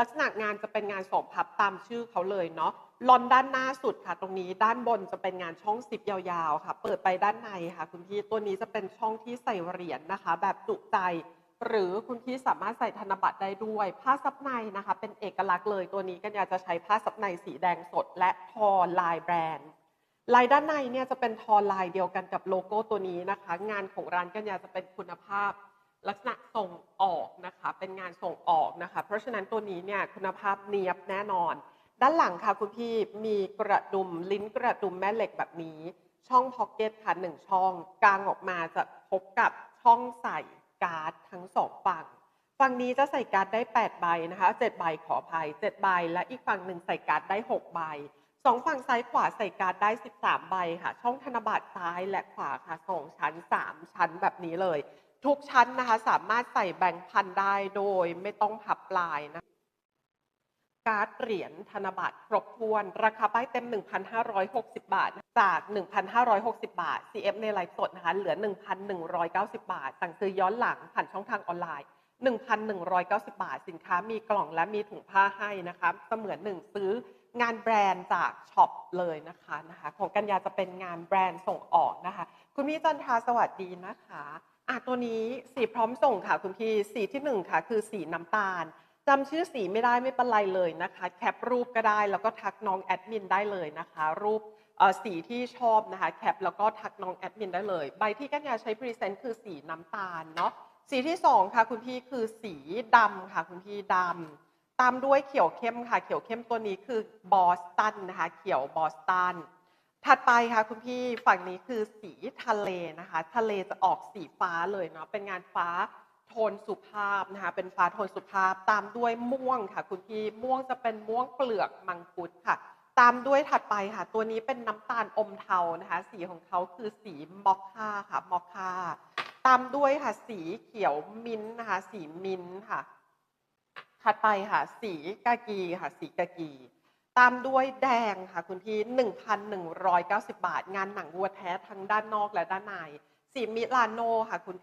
ลักษณะงานจะเป็นงานสองพับตามชื่อเขาเลยเนาะลอนด้านหน้าสุดค่ะ ตรงนี้ด้านบนจะเป็นงานช่องซิปยาวๆค่ะ เปิดไปด้านในค่ะ คุณพี่ตัวนี้จะเป็นช่องที่ใส่เหรียญนะคะ แบบจุใจ หรือคุณพี่สามารถใส่ธนบัตรได้ด้วย ผ้าซับในนะคะ เป็นเอกลักษณ์เลยตัวนี้กันยาจะใช้ผ้าซับในสีแดงสด และทอลายแบรนด์ลายด้านในเนี่ยจะเป็นทอลายเดียวกันกับโลโก้ตัวนี้นะคะ งานของร้านกัญญาจะเป็นคุณภาพ ลักษณะส่ง เป็นงานส่งออกนะคะ เพราะฉะนั้นตัวนี้เนี่ยคุณภาพเนียบแน่นอน ด้านหลังค่ะคุณพี่มีกระดุมลิ้นกระดุมแม่เหล็กแบบนี้ ช่องพ็อกเก็ตค่ะหนึ่งช่องกลางออกมาจะพบกับช่องใส่การ์ดทั้งสองฝั่ง ฝั่งนี้จะใส่การ์ดได้ 8 ใบนะคะ 7 ใบขออภัย 7 ใบ และอีกฝั่งหนึ่งใส่การ์ดได้ 6 ใบสองฝั่งซ้ายขวาใส่การ์ดได้ 13 ใบค่ะ ช่องธนบัตรซ้ายและขวาค่ะสองชั้น 3 ชั้นแบบนี้เลย ทุกชั้นนะคะสามารถใส่แบงค์พันได้โดยไม่ต้องพับปลายนะ การ์ดเหรียญธนบัตรครบถ้วน ราคาป้ายเต็ม 1,560 บาท จาก 1,560 บาท CF ในไลฟ์สดนะคะเหลือ 1,190 บาท สั่งซื้อย้อนหลังผ่านช่องทางออนไลน์ 1,190 บาท สินค้ามีกล่องและมีถุงผ้าให้นะคะเสมือนหนึ่งซื้องานแบรนด์จากช็อปเลยนะคะนะคะ ของกัญญาจะเป็นงานแบรนด์ส่งออกนะคะ คุณพี่จันทาสวัสดีนะคะ อะตัวนี้สีพร้อมส่งค่ะคุณพี่สีที่หนึ่งค่ะ คือสีน้ำตาลจำชื่อสีไม่ได้ไม่เป็นไรเลยนะคะ แคปรูปก็ได้แล้วก็ทักน้องแอดมินได้เลยนะคะ รูปสีที่ชอบนะคะแคปแล้วก็ทักน้องแอดมินได้เลย ใบที่กัญญาใช้พรีเซนต์คือสีน้ำตาลเนาะสีที่สองค่ะคุณพี่คือสีดำค่ะคุณพี่ดำตามด้วยเขียวเข้มค่ะ เขียวเข้มตัวนี้คือบอสตันนะคะ เขียวบอสตัน ถัดไปค่ะคุณพี่ฝั่งนี้คือสีทะเลนะคะ ทะเลจะออกสีฟ้าเลยเนาะเป็นงานฟ้าโทนสุภาพนะคะเป็นฟ้าโทนสุภาพตามด้วยม่วงค่ะ คุณพี่ม่วงจะเป็นม่วงเปลือกมังคุดค่ะ ตามด้วยถัดไปค่ะ ตัวนี้เป็นน้ำตาลอมเทานะคะ สีของเขาคือสีมอคค่าค่ะมอคค่าตามด้วยค่ะ สีเขียวมิ้นนะคะ สีมิ้นค่ะ ถัดไปค่ะ สีกากีค่ะ สีกากี ตามด้วยแดงค่ะคุณพี่ 1,190 บาท งานหนังวัวแท้ทั้งด้านนอกและด้านในสีมิลานโนค่ะคุณพี่